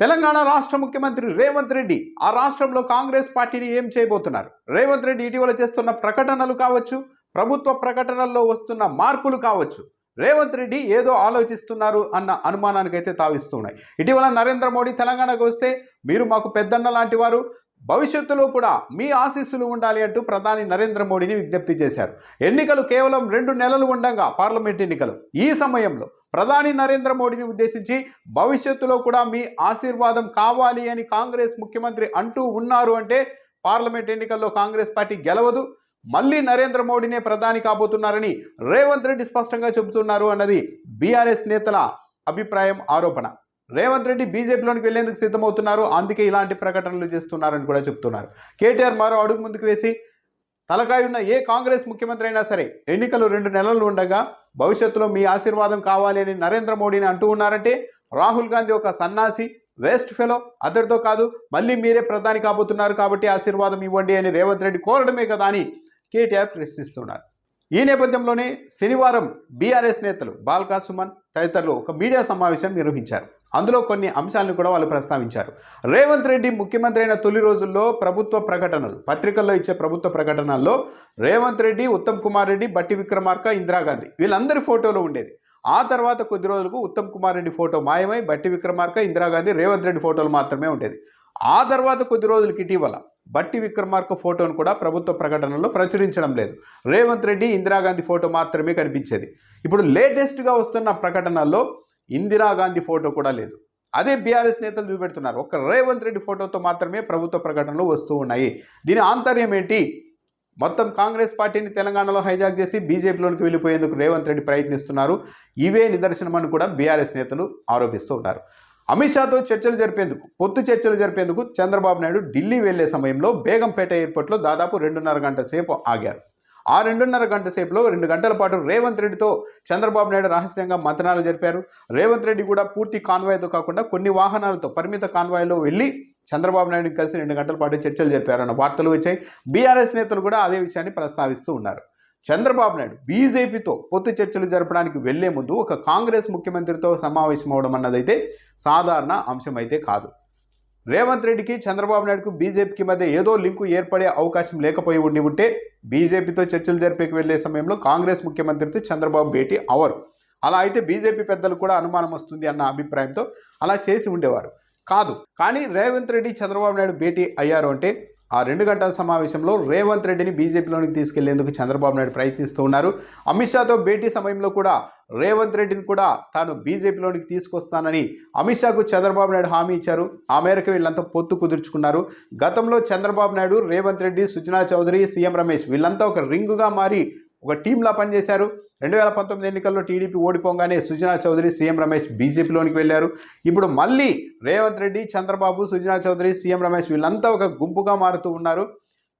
తెలంగాణ రాష్ట్ర ముఖ్యమంత్రి రేవంత్ రెడ్డి ఆ రాష్ట్రంలో కాంగ్రెస్ పార్టీని ఏం చేయబోతున్నారు? రేవంత్ రెడ్డి ఇటీవల చేస్తున్న ప్రకటనలు కావచ్చు ప్రభుత్వ ప్రకటనల్లో వస్తున్న మార్పులు కావచ్చు రేవంత్ రెడ్డి ఏదో ఆలోచిస్తున్నారు అన్న అనుమానానికైతే తావిస్తున్నాయి ఇటీవల నరేంద్ర మోడీ తెలంగాణకు వస్తే మీరు మాకు పెద్దన్న లాంటి వారు భవిష్యత్తులో కూడా మీ ఆశీస్సులు ఉండాలి అంటూ ప్రధాని నరేంద్ర మోడీని విజ్ఞప్తి చేశారు. ఎన్నికలు కేవలం రెండు నెలలు ఉండగా పార్లమెంట్ ఎన్నికలు. ఈ సమయంలో ప్రధాని నరేంద్ర మోడీని ఉద్దేశించి భవిష్యత్తులో కూడా మీ ఆశీర్వాదం కావాలి అని కాంగ్రెస్ ముఖ్యమంత్రి అంటూ ఉన్నారు అంటే పార్లమెంట్ ఎన్నికల్లో కాంగ్రెస్ పార్టీ గెలవదు మళ్ళీ నరేంద్ర మోడీనే ప్రధాని కాబోతున్నారని రేవంత్ రెడ్డి స్పష్టంగా చెబుతున్నారు అన్నది బీఆర్ఎస్ నేతల అభిప్రాయం ఆరోపణ. రేవంత్ రెడ్డి బీజేపీలోనికి వెళ్ళేందుకు సిద్ధమవుతున్నారు అందుకే ఇలాంటి ప్రకటనలు చేస్తున్నారని కూడా చెప్తున్నారు కేటీఆర్ మరో అడుగు ముందుకు వేసి తలకాయ ఉన్న ఏ కాంగ్రెస్ ముఖ్యమంత్రి అయినా సరే ఎన్నికలు రెండు నెలలు ఉండగా భవిష్యత్తులో మీ ఆశీర్వాదం కావాలి అని నరేంద్ర మోడీని అంటూ ఉన్నారంటే రాహుల్ గాంధీ ఒక సన్నాసి వేస్ట్ ఫెలో అతడితో కాదు మళ్ళీ మీరే ప్రధాని కాబోతున్నారు కాబట్టి ఆశీర్వాదం ఇవ్వండి అని రేవంత్ రెడ్డి కోరడమే కదా అని కేటీఆర్ ప్రశ్నిస్తున్నారు. ఈ నేపథ్యంలోనే శనివారం బీఆర్ఎస్ నేతలు బాల్కా సుమన్ తదితరులు ఒక మీడియా సమావేశం నిర్వహించారు. అందులో కొన్ని అంశాలను కూడా వాళ్ళు ప్రస్తావించారు. రేవంత్ రెడ్డి ముఖ్యమంత్రి అయిన తొలి రోజుల్లో ప్రభుత్వ ప్రకటనలు పత్రికల్లో ఇచ్చే ప్రభుత్వ ప్రకటనల్లో రేవంత్ రెడ్డి ఉత్తమ్ కుమార్ రెడ్డి బట్టి విక్రమార్క ఇందిరాగాంధీ వీళ్ళందరి ఫోటోలో ఉండేది. ఆ తర్వాత కొద్ది రోజులకు ఉత్తమ్ కుమార్ రెడ్డి ఫోటో మాయమై బట్టి విక్రమార్క ఇందిరాగాంధీ రేవంత్ రెడ్డి ఫోటోలు మాత్రమే ఉండేది. ఆ తర్వాత కొద్ది రోజులకి ఇటీవల బట్టి విక్రమార్క ఫోటోను కూడా ప్రభుత్వ ప్రకటనలో ప్రచురించడం లేదు. రేవంత్ రెడ్డి ఇందిరాగాంధీ ఫోటో మాత్రమే కనిపించేది. ఇప్పుడు లేటెస్ట్గా వస్తున్న ప్రకటనల్లో ఇందిరాగాంధీ ఫోటో కూడా లేదు. అదే బీఆర్ఎస్ నేతలు చూపెడుతున్నారు. ఒక రేవంత్ రెడ్డి ఫోటోతో మాత్రమే ప్రభుత్వ ప్రకటనలు వస్తూ ఉన్నాయి. దీని ఆంతర్యం ఏంటి? మొత్తం కాంగ్రెస్ పార్టీని తెలంగాణలో హైజాక్ చేసి బీజేపీలోనికి వెళ్ళిపోయేందుకు రేవంత్ రెడ్డి ప్రయత్నిస్తున్నారు. ఇవే నిదర్శనమని కూడా బీఆర్ఎస్ నేతలు ఆరోపిస్తూ ఉన్నారు. అమిత్ షాతో చర్చలు జరిపేందుకు పొత్తు చర్చలు జరిపేందుకు చంద్రబాబు నాయుడు ఢిల్లీ వెళ్ళే సమయంలో బేగంపేట ఎయిర్పోర్ట్లో దాదాపు రెండున్నర గంట సేపు ఆగారు. ఆ రెండున్నర గంట సేపులో రెండు గంటల పాటు రేవంత్ రెడ్డితో చంద్రబాబు నాయుడు రహస్యంగా మంతనాలు జరిపారు. రేవంత్ రెడ్డి కూడా పూర్తి కాన్వాయ్తో కాకుండా కొన్ని వాహనాలతో పరిమిత కాన్వాయ్లో వెళ్ళి చంద్రబాబు నాయుడు కలిసి రెండు గంటల పాటు చర్చలు జరిపారన్న వార్తలు వచ్చాయి. బీఆర్ఎస్ నేతలు కూడా అదే విషయాన్ని ప్రస్తావిస్తూ ఉన్నారు. చంద్రబాబు నాయుడు బీజేపీతో పొత్తు చర్చలు జరపడానికి వెళ్ళే ముందు ఒక కాంగ్రెస్ ముఖ్యమంత్రితో సమావేశం అవడం అన్నదైతే సాధారణ అంశం అయితే కాదు. రేవంత్ రెడ్డికి చంద్రబాబు నాయుడుకు బీజేపీకి మధ్య ఏదో లింకు ఏర్పడే అవకాశం లేకపోయి ఉండి ఉంటే బీజేపీతో చర్చలు జరిపేకి వెళ్ళే సమయంలో కాంగ్రెస్ ముఖ్యమంత్రితో చంద్రబాబు భేటీ అవరు అలా అయితే బీజేపీ పెద్దలు కూడా అనుమానం వస్తుంది అన్న అభిప్రాయంతో అలా చేసి ఉండేవారు. కాదు కానీ రేవంత్ రెడ్డి చంద్రబాబు నాయుడు భేటీ అయ్యారు అంటే ఆ రెండు గంటల సమావేశంలో రేవంత్ రెడ్డిని బీజేపీలోనికి తీసుకెళ్ళేందుకు చంద్రబాబు నాయుడు ప్రయత్నిస్తూ ఉన్నారు. అమిత్ షాతో భేటీ సమయంలో కూడా రేవంత్ రెడ్డిని కూడా తాను బీజేపీలోనికి తీసుకొస్తానని అమిత్ షాకు చంద్రబాబు నాయుడు హామీ ఇచ్చారు. ఆ మేరకు వీళ్ళంతా పొత్తు కుదుర్చుకున్నారు. గతంలో చంద్రబాబు నాయుడు రేవంత్ రెడ్డి సుజనా చౌదరి సీఎం రమేష్ వీళ్ళంతా ఒక రింగుగా మారి ఒక టీంలా పనిచేశారు. రెండు వేల పంతొమ్మిది ఎన్నికల్లో టీడీపీ ఓడిపోగానే సుజనా చౌదరి సీఎం రమేష్ బీజేపీలోనికి వెళ్ళారు. ఇప్పుడు మళ్ళీ రేవంత్ రెడ్డి చంద్రబాబు సుజనా చౌదరి సీఎం రమేష్ వీళ్ళంతా ఒక గుంపుగా మారుతూ ఉన్నారు.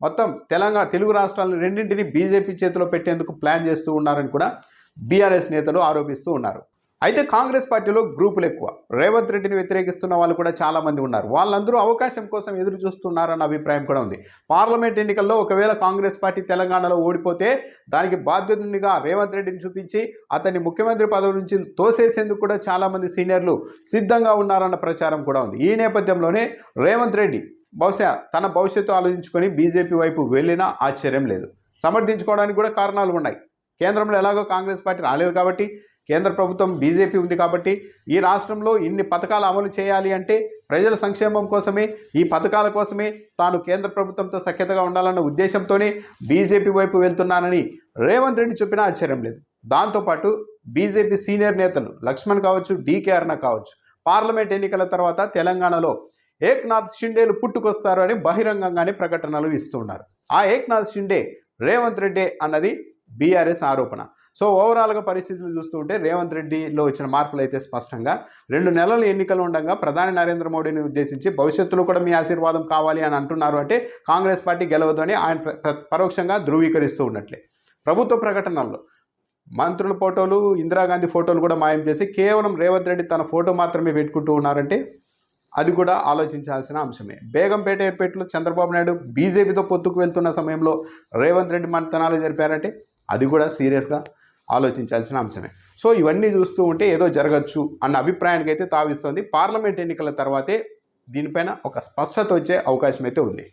మొత్తం తెలంగాణ తెలుగు రాష్ట్రాలను రెండింటిని బీజేపీ చేతిలో పెట్టేందుకు ప్లాన్ చేస్తూ ఉన్నారని కూడా బీఆర్ఎస్ నేతలు ఆరోపిస్తూ ఉన్నారు. అయితే కాంగ్రెస్ పార్టీలో గ్రూపులు ఎక్కువ. రేవంత్ రెడ్డిని వ్యతిరేకిస్తున్న వాళ్ళు కూడా చాలామంది ఉన్నారు. వాళ్ళందరూ అవకాశం కోసం ఎదురు చూస్తున్నారన్న అభిప్రాయం కూడా ఉంది. పార్లమెంట్ ఎన్నికల్లో ఒకవేళ కాంగ్రెస్ పార్టీ తెలంగాణలో ఓడిపోతే దానికి బాధ్యతనిగా రేవంత్ రెడ్డిని చూపించి అతన్ని ముఖ్యమంత్రి పదవి నుంచి తోసేసేందుకు కూడా చాలామంది సీనియర్లు సిద్ధంగా ఉన్నారన్న ప్రచారం కూడా ఉంది. ఈ నేపథ్యంలోనే రేవంత్ రెడ్డి బహుశా తన భవిష్యత్తు ఆలోచించుకొని బీజేపీ వైపు వెళ్ళినా ఆశ్చర్యం లేదు. సమర్థించుకోవడానికి కూడా కారణాలు ఉన్నాయి. కేంద్రంలో ఎలాగో కాంగ్రెస్ పార్టీ రాలేదు కాబట్టి కేంద్ర ప్రభుత్వం బీజేపీ ఉంది కాబట్టి ఈ రాష్ట్రంలో ఇన్ని పథకాలు అమలు చేయాలి అంటే ప్రజల సంక్షేమం కోసమే ఈ పథకాల కోసమే తాను కేంద్ర ప్రభుత్వంతో సఖ్యతగా ఉండాలన్న ఉద్దేశంతోనే బీజేపీ వైపు వెళ్తున్నానని రేవంత్ రెడ్డి చెప్పినా ఆశ్చర్యం లేదు. దాంతోపాటు బీజేపీ సీనియర్ నేతలు లక్ష్మణ్ కావచ్చు డీకే అర్ణ కావచ్చు పార్లమెంట్ ఎన్నికల తర్వాత తెలంగాణలో ఏక్నాథ్ షిండేలు పుట్టుకొస్తారు అని బహిరంగంగానే ప్రకటనలు ఇస్తున్నారు. ఆ ఏక్నాథ్ షిండే రేవంత్ రెడ్డి అన్నది బీఆర్ఎస్ ఆరోపణ. సో ఓవరాల్గా పరిస్థితులు చూస్తుంటే రేవంత్ రెడ్డిలో వచ్చిన మార్పులు అయితే స్పష్టంగా రెండు నెలలు ఎన్నికలు ఉండగా ప్రధాని నరేంద్ర మోడీని ఉద్దేశించి భవిష్యత్తులో కూడా మీ ఆశీర్వాదం కావాలి అని అంటున్నారు అంటే కాంగ్రెస్ పార్టీ గెలవదు అని ఆయన ప్ర- పరోక్షంగా ధృవీకరిస్తూ ఉన్నట్లే. ప్రభుత్వ ప్రకటనల్లో మంత్రుల ఫోటోలు ఇందిరాగాంధీ ఫోటోలు కూడా మాయం చేసి కేవలం రేవంత్ రెడ్డి తన ఫోటో మాత్రమే పెట్టుకుంటూ ఉన్నారంటే అది కూడా ఆలోచించాల్సిన అంశమే. బేగంపేట ఎయిర్పేట్లో చంద్రబాబు నాయుడు బీజేపీతో పొత్తుకు వెళ్తున్న సమయంలో రేవంత్ రెడ్డి మంతనాలు జరిపారంటే అది కూడా సీరియస్గా ఆలోచించాల్సిన అంశమే. సో ఇవన్నీ చూస్తూ ఉంటే ఏదో జరగచ్చు అన్న అభిప్రాయానికి అయితే తావిస్తోంది. పార్లమెంట్ ఎన్నికల తర్వాతే దీనిపైన ఒక స్పష్టత వచ్చే అవకాశం అయితే ఉంది.